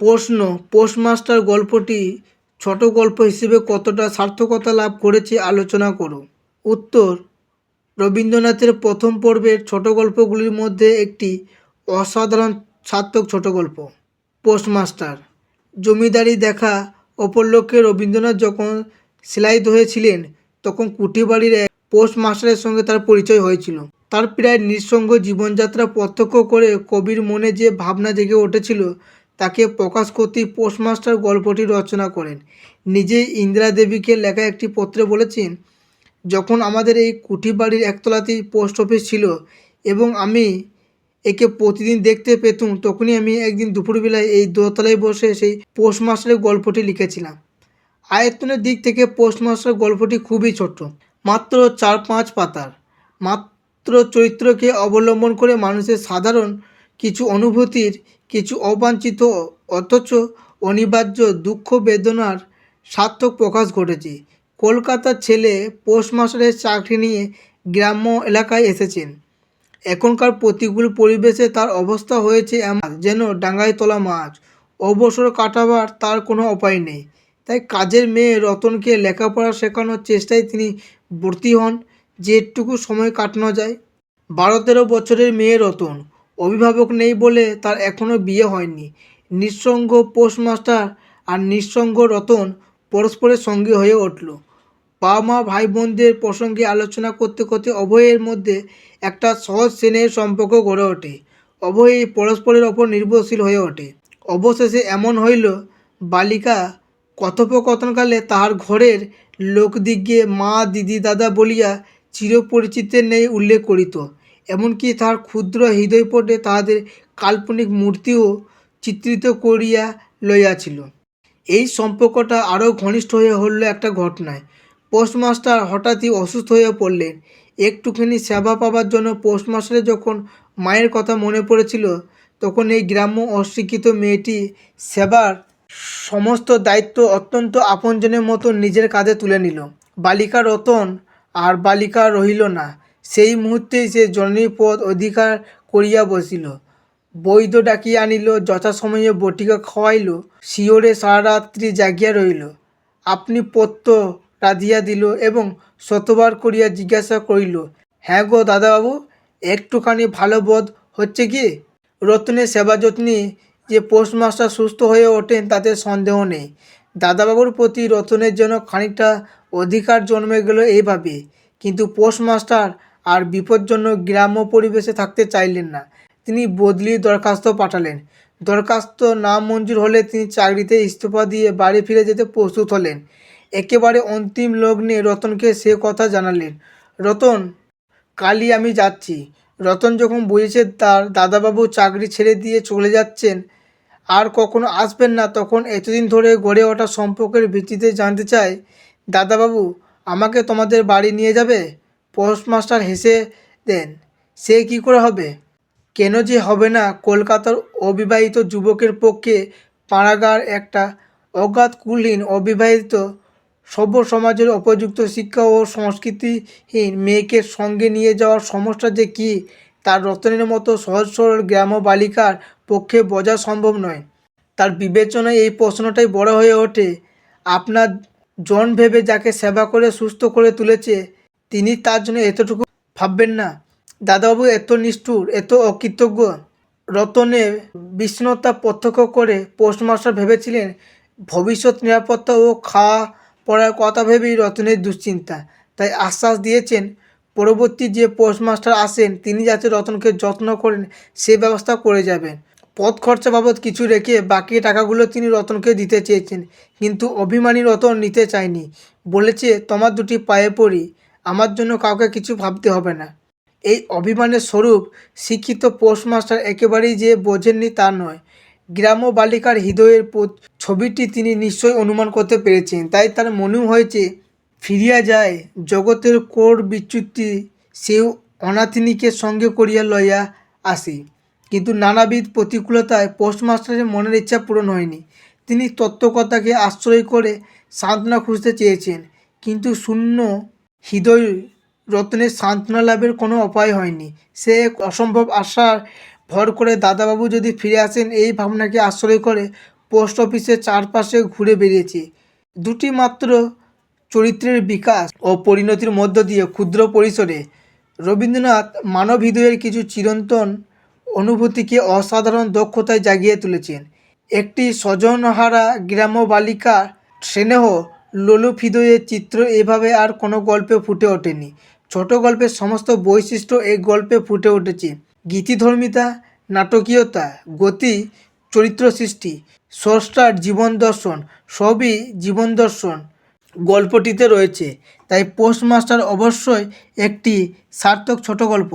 প্রশ্ন, পোস্টমাস্টার গল্পটি ছোট গল্প হিসেবে কতটা সার্থকতা লাভ করেছে আলোচনা করো। উত্তর, রবীন্দ্রনাথের প্রথম পর্বের ছোট গল্পগুলির মধ্যে একটি অসাধারণ সার্থক ছোট গল্প, পোস্টমাস্টার। জমিদারি দেখা উপলক্ষে রবীন্দ্রনাথ যখন সেলাইদ হয়েছিলেন তখন কুটিবাড়ির এক পোস্টমাস্টারের সঙ্গে তার পরিচয় হয়েছিল। তার প্রায় নিঃসঙ্গ জীবনযাত্রা প্রত্যক্ষ করে কবির মনে যে ভাবনা জেগে উঠেছিল তাকে প্রকাশ করতেই পোস্টমাস্টার গল্পটি রচনা করেন। নিজেই ইন্দিরা দেবীকে লেখা একটি পত্রে বলেছেন, যখন আমাদের এই কুঠি বাড়ির একতলাতেই পোস্ট অফিস ছিল এবং আমি একে প্রতিদিন দেখতে পেতুম, তখনই আমি একদিন দুপুরবেলায় এই দোতলায় বসে সেই পোস্টমাস্টারের গল্পটি লিখেছিলাম। আয়তনের দিক থেকে পোস্টমাস্টার গল্পটি খুবই ছোট মাত্র চার পাঁচ পাতার। মাত্র চরিত্রকে অবলম্বন করে মানুষের সাধারণ কিছু অনুভূতির কিছু অবাঞ্ছিত, অথচ অনিবার্য দুঃখ বেদনার সার্থক প্রকাশ ঘটেছে। কলকাতার ছেলে পোস্টমাস্টারের চাকরি নিয়ে গ্রাম্য এলাকায় এসেছেন। এখনকার প্রতিকূল পরিবেশে তার অবস্থা হয়েছে এমন যেন ডাঙ্গায় তোলা মাছ অবসর কাটাবার তার কোনো উপায় নেই। তাই কাজের মেয়ে রতনকে লেখাপড়া শেখানোর চেষ্টায় তিনি ভর্তি হন যেটুকু সময় কাটানো যায়। বারো তেরো বছরের মেয়ে রতন অভিভাবক নেই বলে তার এখনও বিয়ে হয়নি। নিঃসঙ্গ পোস্টমাস্টার আর নিঃসঙ্গ রতন পরস্পরের সঙ্গী হয়ে উঠল। বাবা মা ভাই বোনদের প্রসঙ্গে আলোচনা করতে করতে অভয়ের মধ্যে একটা সহজ স্নেহের সম্পর্ক গড়ে ওঠে। অভয় পরস্পরের ওপর নির্ভরশীল হয়ে ওঠে। অবশেষে এমন হইল, বালিকা কথোপকথনকালে তাহার ঘরের লোকদিগকে মা, দিদি, দাদা বলিয়া চিরপরিচিতের নেই উল্লেখ করিত। এমনকি তাহার ক্ষুদ্র হৃদয়পটে তাহাদের কাল্পনিক মূর্তিও চিত্রিত করিয়া লইয়াছিল। এই সম্পর্কটা আরও ঘনিষ্ঠ হয়ে হলো একটা ঘটনায়। পোস্টমাস্টার হঠাৎই অসুস্থ হয়ে পড়লেন। একটুখানি সেবা পাবার জন্য পোস্টমাস্টারের যখন মায়ের কথা মনে পড়েছিল, তখন এই গ্রাম্য অশিক্ষিত মেয়েটি সেবার সমস্ত দায়িত্ব অত্যন্ত আপনজনের মতো নিজের কাঁধে তুলে নিল। বালিকা রতন আর বালিকা রহিল না। সেই মুহূর্তেই সে জননীর পদ অধিকার করিয়া বসিল। বৈদ্য ডাকিয়া আনিল, যথাসময়ে বটিকা খাওয়াইল শিওরে সারা রাত্রি জাগিয়া রহিল। আপনি পত্য রাধিয়া দিল এবং শতবার করিয়া জিজ্ঞাসা করিল হ্যাঁ গো দাদাবাবু, একটুখানি ভালো বোধ হচ্ছে কি? রতনের সেবা যত্নে যে পোস্টমাস্টার সুস্থ হয়ে ওঠেন তাতে সন্দেহ নেই। দাদাবাবুর প্রতি রতনের জন্য খানিকটা অধিকার জন্মে গেল এইভাবে। কিন্তু পোস্টমাস্টার আর বিপজ্জনক গ্রাম্য পরিবেশে থাকতে চাইলেন না। তিনি বদলি দরখাস্ত পাঠালেন। দরখাস্ত না মঞ্জুর হলে তিনি চাকরিতে ইস্তফা দিয়ে বাড়ি ফিরে যেতে প্রস্তুত হলেন। একেবারে অন্তিম লগ্নে রতনকে সে কথা জানালেন। রতন, কালই আমি যাচ্ছি। রতন যখন বুঝেছে তার দাদাবাবু চাকরি ছেড়ে দিয়ে চলে যাচ্ছেন, আর কখনো আসবেন না, তখন এতদিন ধরে গড়ে ওঠা সম্পর্কের ভিত্তিতে জানতে চায় দাদাবাবু, আমাকে তোমাদের বাড়ি নিয়ে যাবে? পোস্টমাস্টার হেসে দেন, সে কি করে হবে? কেন যে হবে না কলকাতার অবিবাহিত যুবকের পক্ষে পাড়াগার একটা অগাধ কুলহীন অবিবাহিত সভ্য সমাজের উপযুক্ত শিক্ষা ও সংস্কৃতিহীন মেয়েকে সঙ্গে নিয়ে যাওয়ার সমস্যা যে কী, তার রতনের মতো সহজ সরল গ্রাম্য বালিকার পক্ষে বোঝা সম্ভব নয়। তার বিবেচনায় এই প্রশ্নটাই বড় হয়ে ওঠে, আপনার জন ভেবে যাকে সেবা করে সুস্থ করে তুলেছে তিনি তার জন্য এতটুকু ভাববেন না। দাদাবাবু এত নিষ্ঠুর, এত অকৃতজ্ঞ। রতনে বিষ্ণতা প্রত্যক্ষ করে পোস্টমাস্টার ভেবেছিলেন, ভবিষ্যৎ নিরাপত্তা ও খাওয়া পড়ার কথা ভেবেই রতনের দুশ্চিন্তা। তাই আশ্বাস দিয়েছেন, পরবর্তী যে পোস্টমাস্টার আসেন, তিনি যাতে রতনকে যত্ন করেন, সে ব্যবস্থা করে যাবেন। পথ খরচা বাবদ কিছু রেখে বাকি টাকাগুলো তিনি রতনকে দিতে চেয়েছেন, কিন্তু অভিমানী রতন নিতে চায়নি। বলেছে, তোমার দুটি পায়ে পড়ি। আমার জন্য কাউকে কিছু ভাবতে হবে না। এই অভিমানের স্বরূপ শিক্ষিত পোস্টমাস্টার একেবারেই যে বোঝেননি তা নয়। গ্রাম্য বালিকার হৃদয়ের ছবিটি তিনি নিশ্চয়ই অনুমান করতে পেরেছেন। তাই তার মনেও হয়েছে, ফিরিয়া যায়, জগতের কোর বিচ্যুতি সেও অনাথিনীকে সঙ্গে করিয়া লইয়া আসি। কিন্তু নানাবিধ প্রতিকূলতায় পোস্টমাস্টারের মনের ইচ্ছা পূরণ হয়নি। তিনি তত্ত্বকথাকে আশ্রয় করে সান্ত্বনা খুঁজতে চেয়েছেন। কিন্তু শূন্য হৃদয় রত্নের সান্ত্বনা লাভের কোনো উপায় হয়নি। সে এক অসম্ভব আশার ভর করে দাদাবাবু যদি ফিরে আসেন, এই ভাবনাকে আশ্রয় করে পোস্ট অফিসের চারপাশে ঘুরে বেরিয়েছে দুটি মাত্র চরিত্রের বিকাশ ও পরিণতির মধ্য দিয়ে ক্ষুদ্র পরিসরে। রবীন্দ্রনাথ মানব হৃদয়ের কিছু চিরন্তন অনুভূতিকে অসাধারণ দক্ষতায় জাগিয়ে তুলেছেন। একটি স্বজনহারা গ্রাম্য বালিকা স্নেহ লোলুপ হৃদয়ের চিত্র এভাবে আর কোনো গল্পে ফুটে ওঠেনি। ছোট গল্পের সমস্ত বৈশিষ্ট্য এই গল্পে ফুটে উঠেছে। গীতিধর্মিতা, নাটকীয়তা, গতি, চরিত্র সৃষ্টি, স্রষ্টার জীবন দর্শন, সবই জীবন দর্শন গল্পটিতে রয়েছে। তাই পোস্টমাস্টার অবশ্যই একটি সার্থক ছোট গল্প।